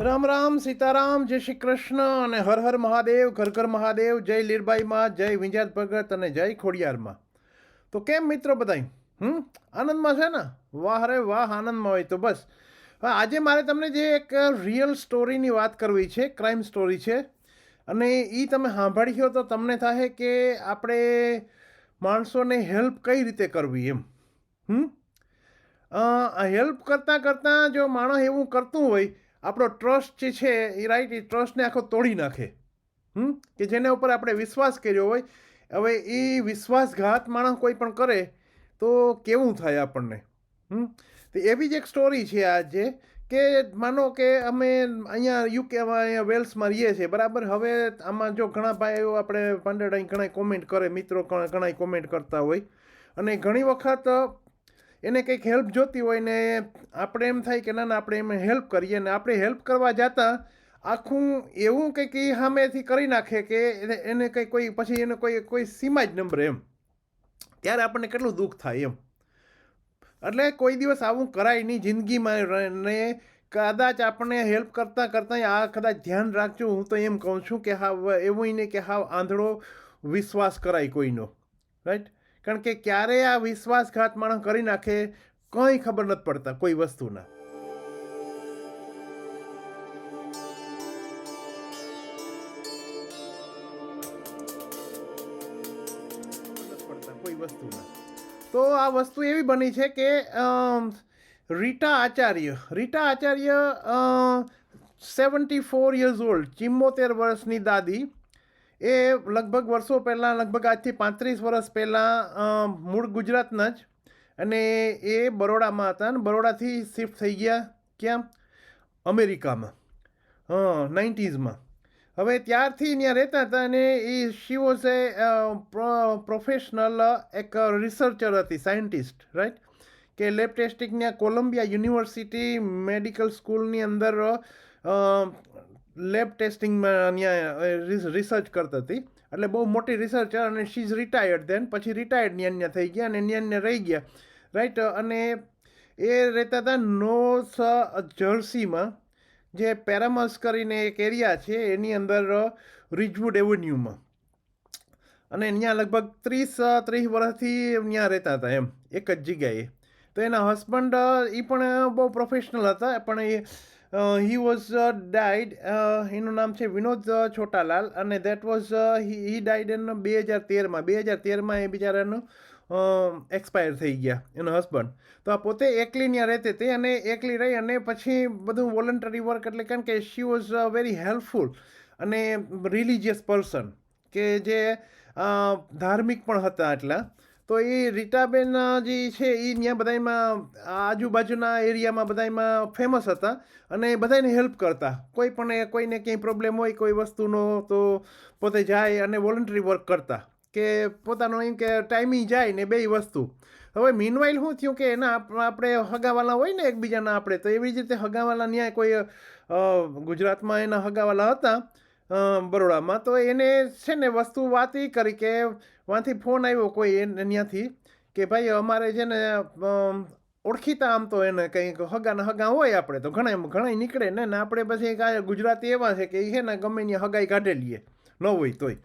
રામ રામ, સીતારામ, જય શ્રી કૃષ્ણ અને હર હર મહાદેવ, ઘર ઘર મહાદેવ, જય લીરબાઈમાં, જય વિંજાત ભગત અને જય ખોડિયારમાં. તો કેમ મિત્રો બધાય? હમ? આનંદમાં છે ને? વાહ રે વાહ, આનંદમાં હોય તો બસ. આજે મારે તમને જે એક રિયલ સ્ટોરીની વાત કરવી છે ક્રાઇમ સ્ટોરી છે, અને એ તમે સાંભળી હો તો તમને થાય કે આપણે માણસોને હેલ્પ કઈ રીતે કરવી એમ? હમ? હેલ્પ કરતાં કરતાં જો માણસ એવું કરતું હોય આપણો ટ્રસ્ટ જે છે, એ રાઈટ એ ટ્રસ્ટને આખો તોડી નાખે. હમ? કે જેના ઉપર આપણે વિશ્વાસ કર્યો હોય. હવે એ વિશ્વાસઘાત માણસ કોઈ પણ કરે, તો કેવું થાય આપણને? હમ? તો એવી જ એક સ્ટોરી છે આજે કે માનો કે અમે અહીંયા યુકેમાં અહીંયા વેલ્સમાં રહીએ છીએ, બરાબર? હવે આમાં જો ઘણા ભાઈઓ આપણે પંડેડ અહીં ઘણા કોમેન્ટ કરે, મિત્રો ઘણા કોમેન્ટ કરતા હોય. અને ઘણી વખત એને કંઈક હેલ્પ જોતી હોય ને આપણે એમ થાય કે ના ના, આપણે એમ હેલ્પ કરીએ ને આપણે હેલ્પ કરવા જતાં આખું એવું કંઈક એ સામેથી કરી નાખે કે એને કંઈ કોઈ, પછી એને કોઈ કોઈ સીમા જ નંબર એમ. ત્યારે આપણને કેટલું દુઃખ થાય એમ. એટલે કોઈ દિવસ આવું કરાય નહીં, જિંદગીમાં ને કદાચ આપણને હેલ્પ કરતાં કરતાં આ કદાચ ધ્યાન રાખજો, હું તો એમ કહું છું કે હા એવું નહીં કે હા, આંધળો વિશ્વાસ કરાય કોઈનો. રાઈટ કારણ કે ક્યારે આ વિશ્વાસઘાત માણસ કરી નાખે કંઈ ખબર નથી પડતા, કોઈ વસ્તુના. કોઈ વસ્તુના. તો આ વસ્તુ એવી બની છે કે Rita Acharya Rita Acharya seventy four years old ચિમ્મોતેર વર્ષની દાદી એ લગભગ વર્ષો પહેલાં, લગભગ આજથી પાંત્રીસ વર્ષ પહેલાં મૂળ ગુજરાતના જ. અને એ બરોડામાં હતા અને બરોડાથી શિફ્ટ થઈ ગયા ક્યાં? અમેરિકામાં. હા, નાઇન્ટીઝમાં. હવે ત્યારથી ત્યાં રહેતા હતા અને એ શી વોઝ એ પ્રોફેશનલ એક રિસર્ચર હતી સાયન્ટિસ્ટ રાઈટ કે લેબ ત્યાં કોલંબિયા યુનિવર્સિટી મેડિકલ સ્કૂલની અંદર લેબ ટેસ્ટિંગમાં અહીંયા રિસર્ચ કરતી હતી. એટલે બહુ મોટી રિસર્ચર અને શી ઇઝ રિટાયર્ડ દેન પછી રિટાયર્ડ ન્યાન ન્યા થઈ ગયા અને ન્યાન ન્યા રહી ગયા. રાઈટ અને એ રહેતા હતા નોર્થ જર્સીમાં. જે પેરામસ કરીને એક એરિયા છે, એની અંદર રિજવુડ એવન્યુમાં. અને ત્યાં લગભગ ત્રીસ ત્રીસ વર્ષથી ત્યાં રહેતા હતા એમ, એક જ જગ્યાએ. તો એના હસબન્ડ એ પણ બહુ પ્રોફેશનલ હતા, પણ એ હી વોઝ ડાઈડ એનું નામ છે વિનોદ છોટાલાલ. અને that was he died in બે હજાર તેરમાં. બે હજાર તેરમાં એ બિચારાનું એક્સપાયર થઈ ગયા, એનો હસબન્ડ તો આ પોતે એકલી ત્યાં રહેતી હતી અને એકલી રહી અને પછી બધું વોલન્ટરી વર્ક એટલે કારણ કે શી વોઝ વેરી હેલ્પફુલ અને રિલિજિયસ પર્સન કે જે ધાર્મિક પણ હતા એટલા તો એ રીટાબેન જે છે એ ત્યાં બધામાં આજુબાજુના એરિયામાં બધામાં ફેમસ હતા અને બધાને હેલ્પ કરતા. કોઈ પણ કોઈને ક્યાંય પ્રોબ્લેમ હોય, કોઈ વસ્તુનો, તો પોતે જાય અને વોલન્ટરી વર્ક કરતા કે પોતાનો એમ કે ટાઈમિંગ જાય ને બે વસ્તુ. હવે મીનવાઇલ શું થયું કે એના આપણે હગાવાલા હોય ને એકબીજાના આપણે, તો એવી જ રીતે હગાવાલા ન્યાય કોઈ ગુજરાતમાં એના હગાવાલા હતા બરોડામાં. તો એને છે ને વસ્તુ વાત એ કરી કે વાંથી ફોન આવ્યો કોઈ ત્યાંથી કે ભાઈ અમારે છે ને ઓળખીતા આમ તો એને કંઈક હગાના હગા હોય આપણે તો ઘણા ઘણા નીકળે ને આપણે પછી ગુજરાતી એવા છે કે એ છે ને ગમે ત્યાં હગાઈ કાઢે લઈએ ન હોય તોય.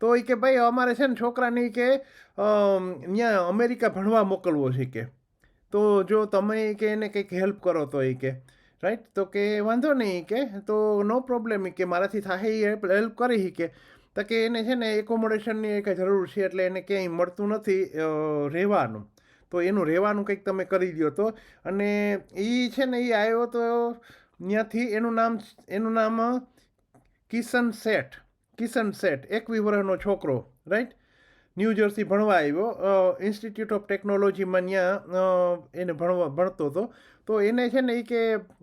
તો એ કે ભાઈ અમારે છે ને છોકરાને કે ત્યાં અમેરિકા ભણવા મોકલવો છે કે. તો જો તમે કે એને કંઈક હેલ્પ કરો તો એ કે. રાઈટ તો કે વાંધો નહીં કે તો નો પ્રોબ્લેમ કે મારાથી થાય એ હેલ્પ કરી કે તો કે એને છે ને એકોમોડેશનની એક જરૂર છે એટલે એને ક્યાંય મળતું નથી રહેવાનું તો એનું રહેવાનું કંઈક તમે કરી દો તો અને એ છે ને એ આવ્યો તો ત્યાંથી એનું નામ એનું નામ કિશન શેઠ કિશન શેઠ એક વર્ષનો છોકરો રાઈટ ન્યૂ જર્સી ભણવા આવ્યો. ઇન્સ્ટિટ્યૂટ ઓફ ટેકનોલોજીમાં ત્યાં એને ભણવા, ભણતો હતો. તો એને છે ને એ કે,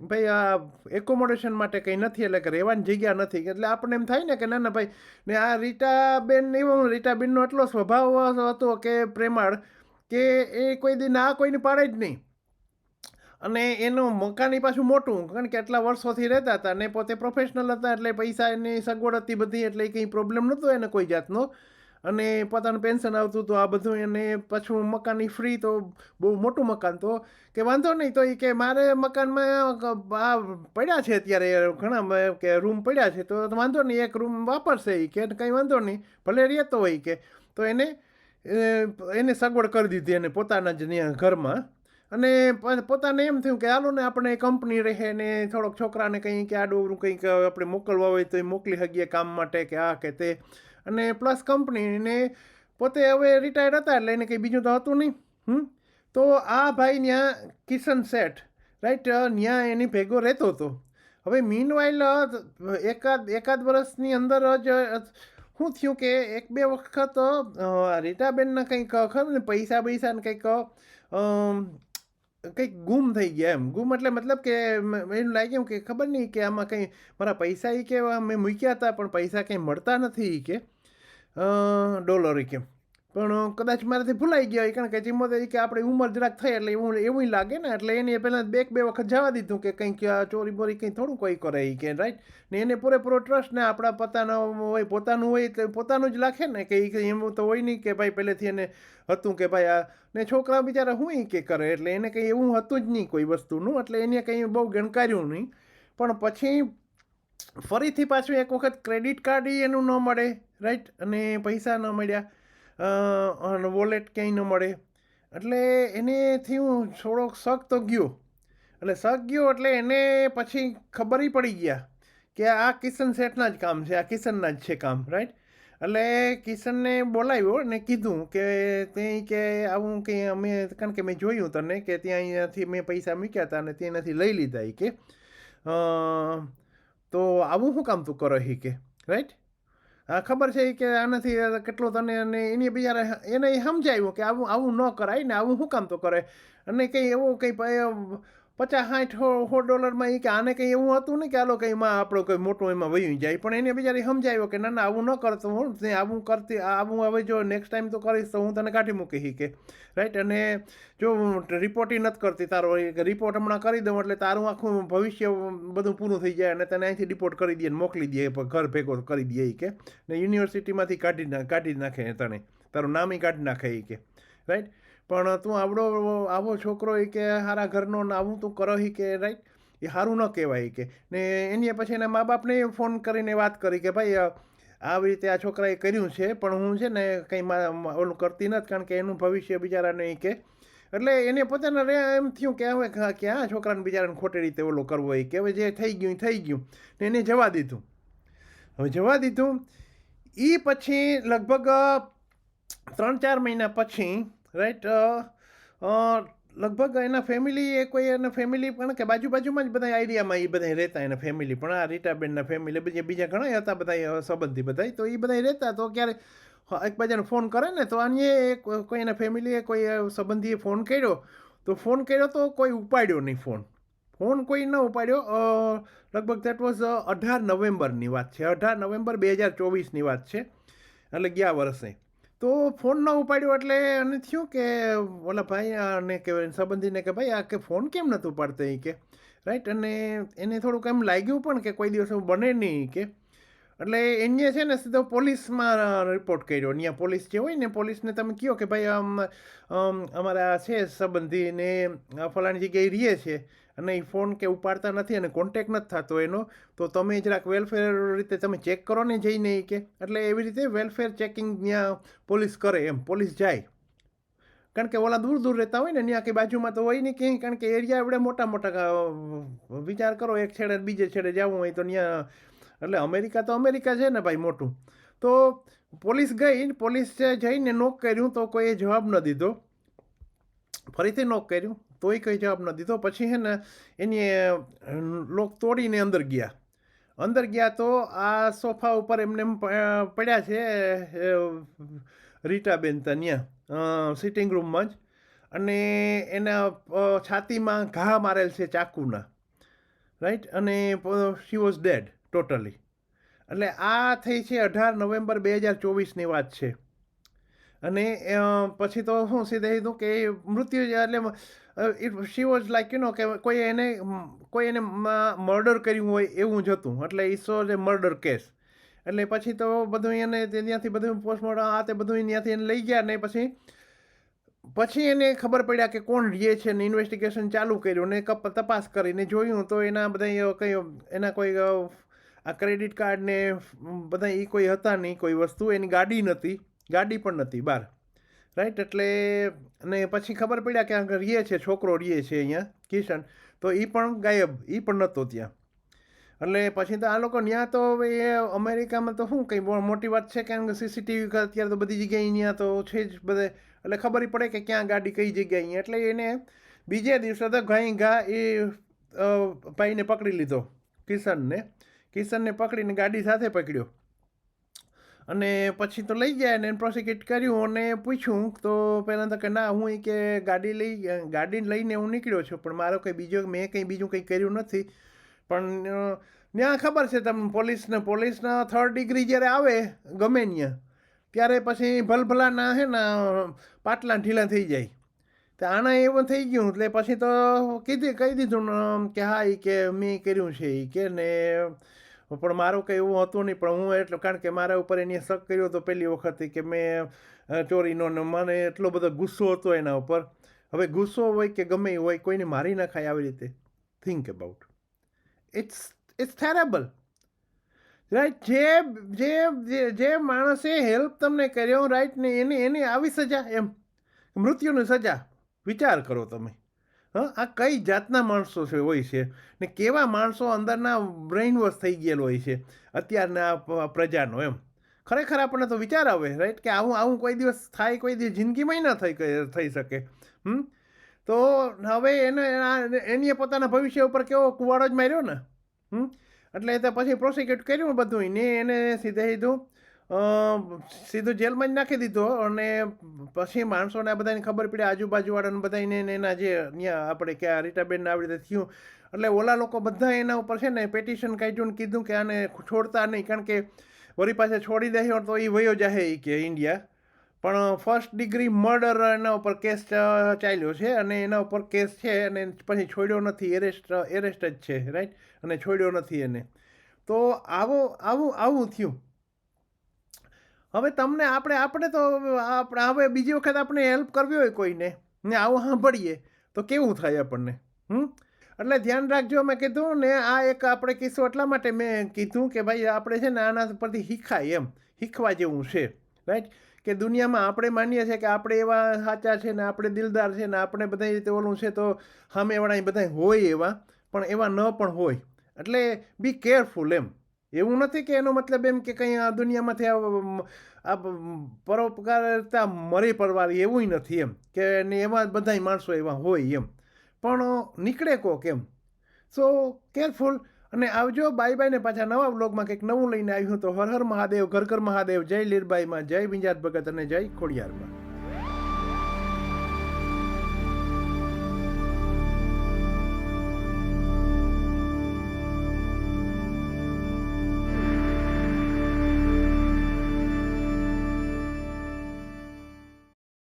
ભાઈ, આ એકોમોડેશન માટે કંઈ નથી, એટલે કે રહેવાની જગ્યા નથી. એટલે આપણને એમ થાય ને કે, ના ના, ભાઈ, ને આ રીટાબેન, એવું રીટાબેનનો એટલો સ્વભાવ હતો કે પ્રેમાળ કે એ કોઈ દી ના કોઈને પાડે જ નહીં. અને એનું મકાની પાછું મોટું, કારણ કે આટલા વર્ષોથી રહેતા હતા ને પોતે પ્રોફેશનલ હતા એટલે પૈસા એની સગવડ હતી બધી એટલે કંઈ પ્રોબ્લેમ નહોતો એને કોઈ જાતનો. અને પોતાનું પેન્શન આવતું હતું, આ બધું એને પાછું મકાનની ફ્રી તો બહુ મોટું મકાન તો, કે વાંધો નહીં, તો એ કે મારે મકાનમાં આ પડ્યા છે અત્યારે ઘણા કે રૂમ પડ્યા છે, તો વાંધો નહીં, એક રૂમ વાપરશે એ કે, કંઈ વાંધો નહીં, ભલે રહેતો હોય કે. તો એને એને સગવડ કરી દીધી એને પોતાના જ ઘરમાં. અને પોતાને એમ થયું કે હાલો ને આપણે કંપની રહે ને થોડોક છોકરાને કંઈ કે આડું કંઈક આપણે મોકલવા હોય તો એ મોકલી શકીએ કામ માટે કે આ કે તે. અને પ્લસ કંપનીને પોતે હવે રિટાયર્ડ હતા એટલે એને કંઈ બીજું તો હતું નહીં, હમ? તો આ ભાઈ ત્યાં કિશન શેઠ રાઈટ ત્યાં એની ભેગો રહેતો હતો. હવે મીનવાઇલ એકાદ એકાદ વર્ષની અંદર જ, શું થયું કે એક બે વખત રીટાબેનના કંઈક, ખબર ને પૈસા બૈસાને કંઈક કંઈક ગુમ થઈ ગયા એમ. ગુમ એટલે મતલબ કે એમ લાગ્યું કે ખબર નહીં કે આમાં કંઈ મારા પૈસા એ કે મેં મૂક્યા હતા, પણ પૈસા કંઈ મળતા નથી કે ડોલર કે પણ કદાચ મારાથી ભૂલાઈ ગયા કારણ કે ચિમ્મોતેર કે આપણે ઉંમર જરાક થઈ એટલે એવું એવું લાગે ને, એટલે એને પહેલાં બે બે વખત જવા દીધું કે કંઈક ચોરી બોરી કંઈ થોડું કોઈ કરે એ કે રાઈટ ને એને પૂરેપૂરો ટ્રસ્ટ ને આપણા પોતાનો હોય, પોતાનું હોય એટલે પોતાનું જ લાખે ને, કે એમ તો હોય નહીં કે ભાઈ પહેલેથી એને હતું કે ભાઈ આ, ને છોકરા બિચારા હું એ કે કરે, એટલે એને કંઈ એવું હતું જ નહીં કોઈ વસ્તુનું, એટલે એને કંઈ બહુ ગણકાર્યું નહીં. પણ પછી ફરીથી પાછું એક વખત ક્રેડિટ કાર્ડ એનું ન મળે રાઈટ અને પૈસા ન મળ્યા. વોલેટ ક્યાંય ન મળે. એટલે એને થયું થોડોક શક તો ગયો. એટલે શક ગયો એટલે એને પછી ખબર પડી ગયા કે આ કિશન શેઠના જ કામ છે, આ કિશનના જ છે કામ રાઈટ એટલે કિશનને બોલાવ્યો ને કીધું કે તે કે આવું કે અમે, કારણ કે મેં જોયું તને કે ત્યાં અહીંયાથી મેં પૈસા મૂક્યા હતા અને ત્યાંથી લઈ લીધા એ કે. તો આવું શું કામ તું કરો હી કે રાઈટ ખબર છે કે આનાથી કેટલો તને અને એની બિચારા એને સમજાવ્યું કે આવું આવું ન કરાય ને આવું શું કામ તો કરે? અને કંઈ એવું કંઈ પચાસ સાઠ સો ડોલરમાં એ કે આને કંઈ એવું હતું ને કે આલો કંઈ માં આપણો કંઈ મોટું એમાં વહી જાય. પણ એને બિચારી સમજાવ્યો કે ના ના, આવું ન કરતો હું. તે આવું કરતી આવું હવે જો નેક્સ્ટ ટાઈમ તો કરીશ તો હું તને કાઢી મૂકી કે. રાઈટ અને જો રિપોર્ટ નથી કરતી તારો રિપોર્ટ હમણાં કરી દઉં એટલે તારું આખું ભવિષ્ય બધું પૂરું થઈ જાય અને તને અહીંથી રિપોર્ટ કરી દે મોકલી દે ઘર ભેગો કરી દે કે. ને યુનિવર્સિટીમાંથી કાઢી કાઢી નાખે તને. તારું નામ કાઢી નાખે એ કે. રાઈટ પણ તું આવડો, આવો છોકરો એ કે સારા ઘરનો ને આવું તું કરો કે રાઈટ એ સારું ન કહેવાય કે. ને એની પછી એના મા બાપને ફોન કરીને વાત કરી કે, ભાઈ આવી રીતે આ છોકરાએ કર્યું છે, પણ હું છે ને કંઈ ઓલું કરતી નથી, કારણ કે એનું ભવિષ્ય બિચારાને એ કે. એટલે એને પોતાના રે, એમ થયું કે હવે કે આ છોકરાને બિચારાને ખોટી રીતે ઓલું કરવું હોય કે. હવે જે થઈ ગયું થઈ ગયું. ને એને જવા દીધું. હવે જવા દીધું. એ પછી લગભગ ત્રણ ચાર મહિના પછી રાઈટ લગભગ એના ફેમિલી એ કોઈ એના ફેમિલી પણ કે બાજુ બાજુમાં જ બધા આઈડિયામાં એ બધા રહેતા એના ફેમિલી પણ આ રીટાબેનના ફેમિલી બીજા બીજા ઘણા હતા બધા સંબંધી બધા તો એ બધા રહેતા. તો ક્યારે એકબીજાને ફોન કરે ને તો આને કોઈ એના ફેમિલીએ કોઈ સંબંધીએ ફોન કર્યો. તો ફોન કર્યો તો કોઈ ઉપાડ્યો નહીં ફોન ફોન કોઈ ન ઉપાડ્યો. લગભગ દેટ વોઝ અઢાર નવેમ્બરની વાત છે. અઢાર નવેમ્બર બે હજાર ચોવીસની વાત છે. એટલે ગયા વર્ષે. તો ફોન ન ઉપાડ્યો એટલે એને થયું કે, ઓલા ભાઈ અને કે સંબંધીને કે ભાઈ, આ કે ફોન કેમ નહોતું પાડતા એ કે? રાઈટ અને એને થોડુંક એમ લાગ્યું પણ કે કોઈ દિવસ બને નહીં કે. એટલે એને છે ને સીધો પોલીસમાં રિપોર્ટ કર્યો. અહીંયા પોલીસ જે હોય ને પોલીસને તમે કહો કે ભાઈ, આમ અમારા છે સંબંધીને ફલાણી જગ્યાએ રહીએ છે. અને એ ફોન કે ઉપાડતા નથી અને કોન્ટેક નથી થતો એનો, તો તમે જરાક વેલફેર રીતે તમે ચેક કરો ને જઈને કે. એટલે એવી રીતે વેલફેર ચેકિંગ ત્યાં પોલીસ કરે એમ, પોલીસ જાય. કારણ કે ઓલા દૂર દૂર રહેતા હોય ને ત્યાં કંઈ બાજુમાં તો હોય નહીં ક્યાંય, કારણ કે એરિયા એવડે મોટા મોટા વિચાર કરો, એક છેડે બીજે છેડે જવું હોય તો ત્યાં એટલે અમેરિકા તો અમેરિકા છે ને ભાઈ મોટું. તો પોલીસ ગઈ પોલીસ જઈને નોક કર્યું તો કોઈએ જવાબ ન દીધો. ફરીથી નોક કર્યું. તોય કંઈ જવાબ ન દીધો. પછી હે ને, એની લોક તોડીને અંદર ગયા. અંદર ગયા તો આ સોફા ઉપર એમને પડ્યા છે રીટાબેન ત્યાં સિટિંગ રૂમમાં જ. અને એના છાતીમાં ઘા મારેલ છે ચાકુના. રાઈટ અને શી વોઝ ડેડ ટોટલી એટલે આ થઈ છે અઢાર નવેમ્બર બે હજાર ચોવીસની વાત છે. અને પછી તો શું સીધે કીધું કે મૃત્યુ એટલે it she was like you know કે કોઈ એને કોઈ એને મર્ડર કર્યું હોય એવું જ હતું. એટલે it's was a murder case એટલે પછી તો બધું એને ત્યાંથી બધું પોસ્ટમોર્ટમ આ તે બધું ત્યાંથી એને લઈ ગયા ને પછી પછી એને ખબર પડ્યા કે કોણ રીએ છે ને ઇન્વેસ્ટિગેશન ચાલુ કર્યું ને તપાસ કરીને જોયું તો એના બધા કંઈ, એના કોઈ આ ક્રેડિટ કાર્ડ ને બધા એ કોઈ હતા નહીં, કોઈ વસ્તુ એની ગાડી નહોતી ગાડી પણ નથી બહાર. રાઈટ એટલે, અને પછી ખબર પડ્યા કે આગળ રીએ છે, છોકરો રીએ છે અહીંયા, કિશન. તો એ પણ ગાયબ એ પણ નહોતો ત્યાં. એટલે પછી તો આ લોકો ત્યાં તો એ અમેરિકામાં તો શું કંઈ મોટી વાત છે કારણ કે સીસીટીવી અત્યારે તો બધી જગ્યાએ ત્યાં તો છે જ બધે. એટલે ખબર પડે કે ક્યાં ગાડી કઈ જગ્યાએ અહીંયા. એટલે એને બીજે દિવસે તો ઘાઈ ઘા એ ભાઈને પકડી લીધો કિશનને. કિશનને પકડીને ગાડી સાથે પકડ્યો. અને પછી તો લઈ ગયા ને પ્રોસિક્યુટ કર્યું અને પૂછ્યું, તો પહેલાં તો કે ના, હું એ કે ગાડી લઈ ગાડી લઈને હું નીકળ્યો છું, પણ મારો કંઈ બીજો, મેં કંઈ બીજું કંઈ કર્યું નથી. પણ ત્યાં ખબર છે તમને, પોલીસને, પોલીસના થર્ડ ડિગ્રી જ્યારે આવે, ગમે ત્યાં ત્યારે પછી ભલભલાના હે ને, પાટલા ઢીલા થઈ જાય. તો આના એવું થઈ ગયું, એટલે પછી તો કીધી, કહી દીધું કે હા એ કે મેં કર્યું છે એ કે ને પણ મારું કંઈ એવું હતું નહીં, પણ હું એટલું કારણ કે મારા ઉપર એની શક કર્યો હતો પહેલી વખત કે મેં ચોરીનો મને એટલો બધો ગુસ્સો હતો એના ઉપર. હવે ગુસ્સો હોય કે ગમે હોય, કોઈને મારી નાખાય આવી રીતે. Think about it's it's terrible right જે જે, જે- માણસે હેલ્પ તમને કર્યો રાઈટ ને એની એની આવી સજા એમ. મૃત્યુની સજા. વિચાર કરો તમે. આ કઈ જાતના માણસો છે હોય છે? ને કેવા માણસો અંદરના બ્રેઇન થઈ ગયેલો હોય છે? અત્યારના પ્રજાનો એમ. ખરેખર આપણને તો વિચાર આવે રાઈટ કે આવું આવું કોઈ દિવસ થાય, કોઈ દિવસ જિંદગીમાં ના થઈ થઈ શકે. હમ? તો હવે એને, એની પોતાના ભવિષ્ય ઉપર કેવો કુવાડો જ માર્યો ને? હમ? એટલે તો પછી પ્રોસિક્યુટ કર્યું બધું ને એને સીધે સીધું સીધું જેલમાં જ નાખી દીધો અને પછી માણસોને આ બધાને ખબર પડી, આજુબાજુવાળાને બધાને એના જે અહીંયા આપણે કે આ રીટાબેન આવી રીતે થયું. એટલે ઓલા લોકો બધા એના ઉપર છે ને પેટિશન કાઢ્યું કીધું કે આને છોડતા નહીં, કારણ કે વળી પાસે છોડી દે તો એ વયો જાહે એ કે ઇન્ડિયા પણ ફર્સ્ટ ડિગ્રી મર્ડર એના ઉપર કેસ ચાલ્યો છે અને એના ઉપર કેસ છે અને પછી છોડ્યો નથી એરેસ્ટ એરેસ્ટ જ છે રાઈટ અને છોડ્યો નથી એને. તો આવો, આવું આવું થયું. હવે તમને આપણે આપણે તો આપણે, હવે બીજી વખત આપણે હેલ્પ કરવી હોય કોઈને, ને આવું સાંભળીએ, તો કેવું થાય આપણને, હમ? એટલે ધ્યાન રાખજો, મેં કીધું ને આ એક આપણે કિસ્સો એટલા માટે મેં કીધું કે ભાઈ, આપણે છે ને આના પરથી શીખાય એમ, શીખવા જેવું છે રાઈટ કે દુનિયામાં આપણે માનીએ છીએ કે આપણે એવા સાચા છે ને આપણે દિલદાર છે ને આપણે બધા રીતે ઓલું છે તો સામેવાળા બધા હોય એવા, પણ એવા ન પણ હોય, એટલે બી કેરફુલ એમ એવું નથી કે એનો મતલબ એમ કે કંઈ આ દુનિયામાંથી આ પરોપકારતા મરી પરવારી એવું નથી એમ. કે એવા બધાય માણસો એવા હોય એમ. પણ નીકળે કોક એમ. સો કેરફુલ અને આવજો બાય બાય ને પાછા નવા બ્લોગમાં કંઈક નવું લઈને આવ્યું તો હર હર મહાદેવ, ઘર ઘર મહાદેવ, જય લીરબાઈમાં, જય વિંજાત ભગત અને જય ખોડિયારમાં.